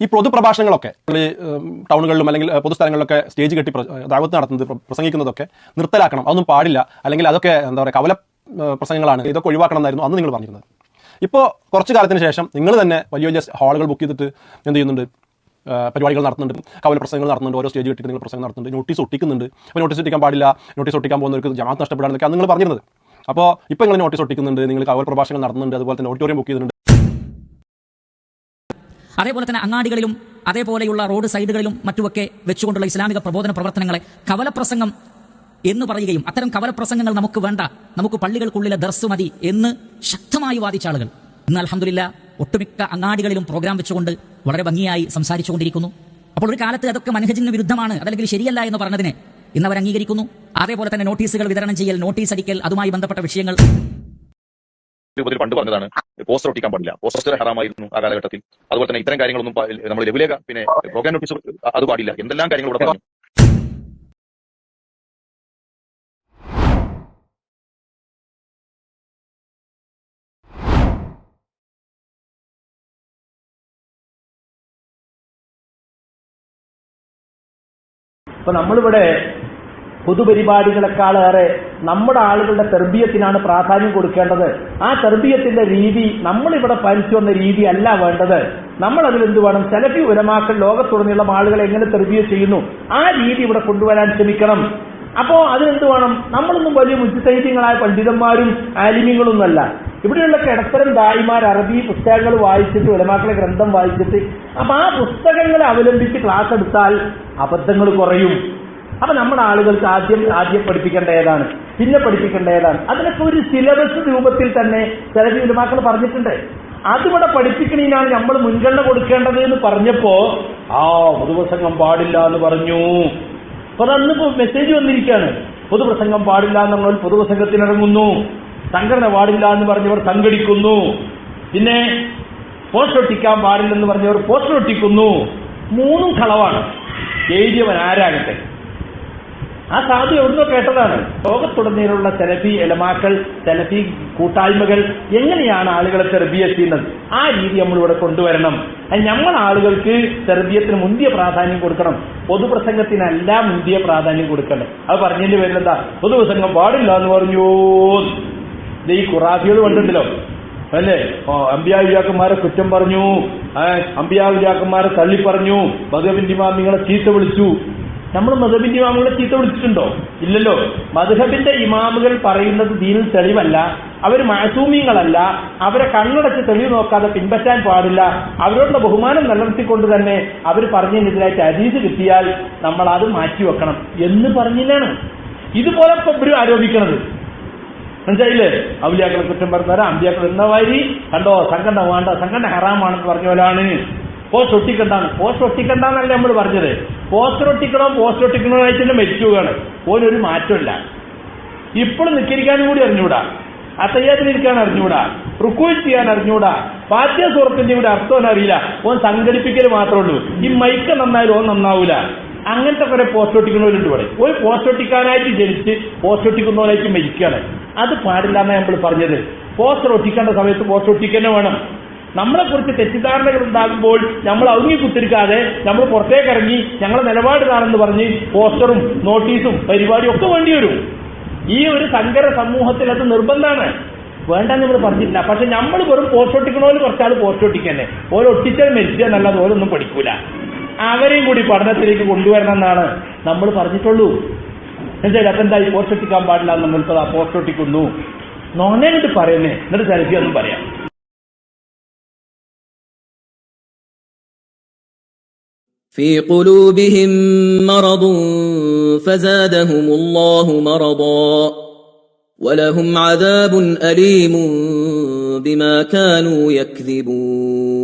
ഈ പൊതുപ്രഭാഷണങ്ങളൊക്കെ ഈ, ടൗണുകളിലും അല്ലെങ്കിൽ പൊതുസ്ഥലങ്ങളിലൊക്കെ സ്റ്റേജ് കെട്ടി ദാവത്ത് നടത്തുന്നത് പ്രസംഗിക്കുന്നതൊക്കെ നിർത്തലാക്കണം. അതൊന്നും പാടില്ല. അല്ലെങ്കിൽ അതൊക്കെ എന്താ പറയുക കവല പ്രസംഗങ്ങളാണ്. ഇതൊക്കെ ഒഴിവാക്കണം എന്നായിരുന്നു അന്ന് നിങ്ങൾ പറഞ്ഞിരുന്നത്. ഇപ്പോൾ കുറച്ച് കാലത്തിന് ശേഷം നിങ്ങൾ തന്നെ വലിയ വലിയ ഹാളുകൾ ബുക്ക് ചെയ്തിട്ട് എന്ത് ചെയ്യുന്നുണ്ട്? പരിപാടികൾ നടത്തുന്നുണ്ട്. കവല പ്രസംഗങ്ങൾ നടത്തുന്നുണ്ട്. ഓരോ സ്റ്റേജ് കെട്ടിട്ട് നിങ്ങൾ പ്രസംഗം നടത്തുന്നുണ്ട്. നോട്ടീസ് ഒട്ടിക്കുന്നുണ്ട്. അപ്പോൾ നോട്ടീസ് ഒട്ടിക്കാൻ പാടില്ല. നോട്ടീസ് ഒട്ടിക്കാൻ പോകുന്നവർക്ക് ജമാഅത്ത് നഷ്ടപ്പെടാനൊക്കെ നിങ്ങൾ പറഞ്ഞിരുന്നത്. അപ്പോൾ ഇപ്പോൾ നിങ്ങൾ നോട്ടീസ് ഒട്ടിക്കുന്നുണ്ട്. നിങ്ങൾ കവല പ്രഭാഷണങ്ങൾ നടത്തുന്നുണ്ട്. അതുപോലെ തന്നെ ഓഡിറ്റോറിയം ബുക്ക് ചെയ്തിട്ടുണ്ട്. അതേപോലെ തന്നെ അങ്ങാടികളിലും അതേപോലെയുള്ള റോഡ് സൈഡുകളിലും മറ്റുമൊക്കെ വെച്ചുകൊണ്ടുള്ള ഇസ്ലാമിക പ്രബോധന പ്രവർത്തനങ്ങളെ കവലപ്രസംഗം എന്ന് പറയുകയും അത്തരം കവലപ്രസംഗങ്ങൾ നമുക്ക് വേണ്ട. നമുക്ക് പള്ളികൾക്കുള്ളിലെ ദർസ് മതി എന്ന് ശക്തമായി വാദിച്ച ആളുകൾ. ഇന്ന് അലഹമില്ല ഒട്ടുമിക്ക അങ്ങാടികളിലും പ്രോഗ്രാം വെച്ചുകൊണ്ട് വളരെ ഭംഗിയായി സംസാരിച്ചുകൊണ്ടിരിക്കുന്നു. അപ്പോൾ ഒരു കാലത്ത് അതൊക്കെ മനഹജിന് വിരുദ്ധമാണ് അതല്ലെങ്കിൽ ശരിയല്ല എന്ന് പറഞ്ഞതിനെ ഇന്ന് അവർ അംഗീകരിക്കുന്നു. അതേപോലെ തന്നെ നോട്ടീസുകൾ വിതരണം ചെയ്യൽ നോട്ടീസ് അടിക്കൽ അതുമായി ബന്ധപ്പെട്ട വിഷയങ്ങൾ രൂപത്തിൽ പണ്ട് പറഞ്ഞതാണ് പോസ്റ്റർ ഒട്ടിക്കാൻ പാടില്ല. പോസ്റ്റർ ഹറാമായിരുന്നു ആ കാലഘട്ടത്തിൽ. അതുപോലെ തന്നെ ഇത്തരം കാര്യങ്ങളൊന്നും നമ്മൾ ലഘുലേഖ പിന്നെ പ്രോഗ്രാം നോട്ടീസ് അത് പാടില്ല. എന്തെല്ലാം കാര്യങ്ങൾ ഇവിടെ പറഞ്ഞു? ഇപ്പൊ നമ്മളിവിടെ പൊതുപരിപാടികളെക്കാളേറെ നമ്മുടെ ആളുകളുടെ തെർബീയത്തിനാണ് പ്രാധാന്യം കൊടുക്കേണ്ടത്. ആ തെർബീയത്തിന്റെ രീതി നമ്മളിവിടെ പാലിച്ചു വന്ന രീതി അല്ല വേണ്ടത്. നമ്മൾ അതിൽ എന്ത് വേണം? സെലഫി ഉലമാക്കൾ ലോകത്തുടനീളം ആളുകൾ എങ്ങനെ തെർബീയ ചെയ്യുന്നു? ആ രീതി ഇവിടെ കൊണ്ടുവരാൻ ശ്രമിക്കണം. അപ്പോ അതിനെന്ത് വേണം? നമ്മളൊന്നും വലിയ മുജിസൈന്യങ്ങളായ പണ്ഡിതന്മാരും ആലിമ്യങ്ങളൊന്നുമല്ല ഇവിടെയുള്ള കിടത്തരം ദായിമാർ അറബി പുസ്തകങ്ങൾ വായിച്ചിട്ട് ഉലമാക്കളെ ഗ്രന്ഥം വായിച്ചിട്ട് അപ്പൊ ആ പുസ്തകങ്ങളെ അവലംബിച്ച് ക്ലാസ് എടുത്താൽ അബദ്ധങ്ങൾ കുറയും. അപ്പൊ നമ്മുടെ ആളുകൾക്ക് ആദ്യം ആദ്യം പഠിപ്പിക്കേണ്ട ഏതാണ് പിന്നെ പഠിപ്പിക്കേണ്ട ഏതാണ് അതിനൊക്കെ ഒരു സിലബസ് രൂപത്തിൽ തന്നെ ചില ഉലമാക്കൾ പറഞ്ഞിട്ടുണ്ട്. അതിവിടെ പഠിപ്പിക്കണീനാണ് നമ്മൾ മുൻഗണന കൊടുക്കേണ്ടത് എന്ന് പറഞ്ഞപ്പോ ആ പൊതുപ്രസംഗം പാടില്ല എന്ന് പറഞ്ഞു. അപ്പൊ അതന്നിപ്പോ മെസ്സേജ് വന്നിരിക്കുകയാണ് പൊതുപ്രസംഗം പാടില്ല എന്ന് പൊതുപ്രസംഗത്തിനിറങ്ങുന്നു. സംഘടന പാടില്ല എന്ന് പറഞ്ഞവർ സംഘടിക്കുന്നു. പിന്നെ പോസ്റ്റ് ഒട്ടിക്കാൻ പാടില്ലെന്ന് പറഞ്ഞവർ പോസ്റ്റർ ഒട്ടിക്കുന്നു. മൂന്നും കളവാണ്. എഴുതിയവൻ ആരാകട്ടെ? ആ സാധു എവിടുന്നോ കേട്ടതാണ്. ലോകത്തുടനീളമുള്ള സെലഫി എലമാക്കൾ സെലഫി കൂട്ടായ്മകൾ എങ്ങനെയാണ് ആളുകളെ തെർബിയ ചെയ്യുന്നത്? ആ രീതി നമ്മൾ ഇവിടെ കൊണ്ടുവരണം നമ്മൾ ആളുകൾക്ക് തെർബിയത്തിന് മുന്തിയ പ്രാധാന്യം കൊടുക്കണം. പൊതുപ്രസംഗത്തിനല്ല മുന്തിയ പ്രാധാന്യം കൊടുക്കണം. അത് പറഞ്ഞതിന്റെ പേരിൽ എന്താ പൊതുപ്രസംഗം പാടില്ല എന്ന് പറഞ്ഞു. ഇത് ഈ ഖുറാഫികൾ കണ്ടിട്ടുണ്ടല്ലോ. അല്ലേ? അമ്പിയാവിജാക്കന്മാരെ കുറ്റം പറഞ്ഞു. അമ്പിയാവിജാക്കന്മാരെ തള്ളി പറഞ്ഞു ഭഗവന്റെ നിങ്ങളെ ചീത്ത വിളിച്ചു. നമ്മൾ മധുബിന്റെ ഇമാമുകളെ ചീത്ത വിളിച്ചിട്ടുണ്ടോ? ഇല്ലല്ലോ. മധുഹബിന്റെ ഇമാമുകൾ പറയുന്നത് ദീനിൽ തെളിവല്ല. അവർ മാസൂമ്യങ്ങളല്ല അവരെ കണ്ണടച്ച് തെളിവ് നോക്കാതെ പിൻപറ്റാൻ പാടില്ല. അവരോടുള്ള ബഹുമാനം നിലനിർത്തിക്കൊണ്ട് തന്നെ അവർ പറഞ്ഞതിനെതിരായിട്ട് അരീത് കിട്ടിയാൽ നമ്മൾ അത് മാറ്റിവെക്കണം എന്ന് പറഞ്ഞില്ലാണ്. ഇതുപോലെ ഇവരും ആരോപിക്കണത്. മനസ്സിലായില്ലേ? ഔലിയാക്കളെ കുറ്റം പറഞ്ഞാൽ അമ്പിയാക്കൾ എന്ന വാരി കണ്ടോ? സംഘടന വേണ്ട സംഘടന ഹറാമാണെന്ന് പറഞ്ഞ പോലാണ്. പോസ്റ്റ് ഒട്ടിക്കണ്ടാന്ന്. പോസ്റ്റ് ഒട്ടിക്കണ്ടെന്നല്ലേ നമ്മൾ പറഞ്ഞത്. പോസ്റ്റർ ഒട്ടിക്കണോ ആയിട്ട് തന്നെ ഓരോരു പോവുകയാണ് ഓനൊരു മാറ്റമില്ല. ഇപ്പോഴും നിൽക്കരിക്കാനും കൂടി അറിഞ്ഞൂടാ അത്തയ്യാത്തിലിരിക്കാൻ അറിഞ്ഞൂടാ റുക്കൂൽ ചെയ്യാൻ അറിഞ്ഞൂടാ പാറ്റ്യ സുഹൃത്തിന്റെ കൂടെ അർത്ഥം അറിയില്ല. ഓൻ സംഘടിപ്പിക്കൽ മാത്രമേ ഉള്ളൂ. ഈ മൈക്ക് നന്നായാലും ഓൻ നന്നാവൂല. അങ്ങനത്തെ കുറെ പോസ്റ്റ് ഒട്ടിക്കുന്നവരുണ്ട് ഇവിടെ. ഒരു പോസ്റ്റ് ഒട്ടിക്കാനായിട്ട് ജനിച്ച് പോസ്റ്റ് ഒട്ടിക്കുന്നവരായിട്ട് മരിക്കുകയാണ്. അത് പാടില്ല എന്നാണ് നമ്മൾ പറഞ്ഞത്. പോസ്റ്റർ ഒട്ടിക്കേണ്ട സമയത്ത് പോസ്റ്റർ ഒട്ടിക്കന്നെ വേണം. നമ്മളെ കുറിച്ച് തെറ്റിദ്ധാരണകൾ ഉണ്ടാകുമ്പോൾ നമ്മൾ അവങ്ങി കുത്തിരിക്കാതെ നമ്മൾ പുറത്തേക്ക് ഇറങ്ങി ഞങ്ങളെ നിലപാട് കാണുമെന്ന് പറഞ്ഞ് പോസ്റ്ററും നോട്ടീസും പരിപാടിയും ഒക്കെ വേണ്ടി വരും. ഈ ഒരു സങ്കര സമൂഹത്തിൽ അത് നിർബന്ധമാണ്. വേണ്ട നമ്മൾ പറഞ്ഞിട്ടില്ല. പക്ഷെ നമ്മൾ വെറും പോസ്റ്റ് ഒട്ടിക്കണോൽ കുറച്ചാൾ പോസ്റ്റ് ഒട്ടിക്കന്നെ. ഓരോ ഒട്ടിച്ചാൽ മരിച്ചെന്നല്ലാതെ ഓരോന്നും പഠിക്കൂല. അവരെയും കൂടി പഠനത്തിലേക്ക് കൊണ്ടുവരണം എന്നാണ് നമ്മൾ പറഞ്ഞിട്ടുള്ളൂ. എന്തായാലും അപ്പം എന്തായി പോസ്റ്റ് ഒട്ടിക്കാൻ പാടില്ല എന്ന് നമ്മളിപ്പോ ആ പോസ്റ്റ് ഒട്ടിക്കുന്നു. നോനെ നോനേട്ട് പറയുന്നേ. എന്നിട്ട് സെൽഫി ഒന്നും പറയാം. في قلوبهم مرض فزادهم الله مرضا ولهم عذاب أليم بما كانوا يكذبون